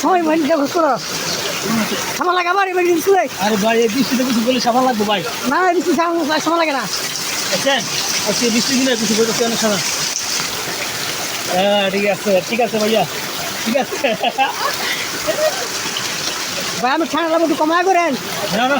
সময় করো। সময় লাগে আবার এবার দিচ্ছি ভাই আরে ভাই এই বৃষ্টিতে কিছু বলে সাবান লাগবো ভাই। না সময় সময় লাগে না। আজকে বৃষ্টি দিনে কিছু বলতে অনেক সাবান হ্যাঁ ঠিক আছে ঠিক আছে ভাইয়া ঠিক আছে। ভাই আমি ঠান্ডা একটু কমায় করেন। না না।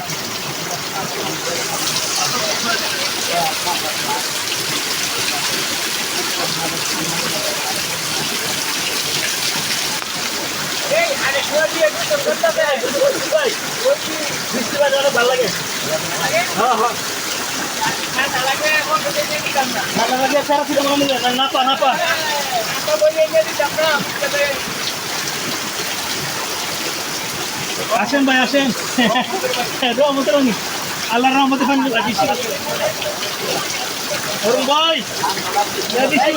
বৃষ্টি ভালো লাগে। হ্যাঁ হ্যাঁ। Karena lagi acara tidak ngomong ya, kenapa, kenapa? Apa bonyanya ditangkap, katanya. Asen ba asen? Doa mo terang. Alarang mo terang lagi sih. Orang boy. Jadi sih.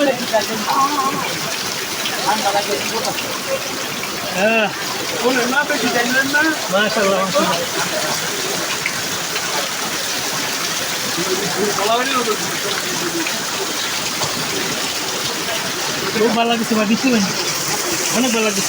Ah. Ulan na pa খুব ভালো লাগছে বা দিচ্ছি। অনেক ভালো লাগছে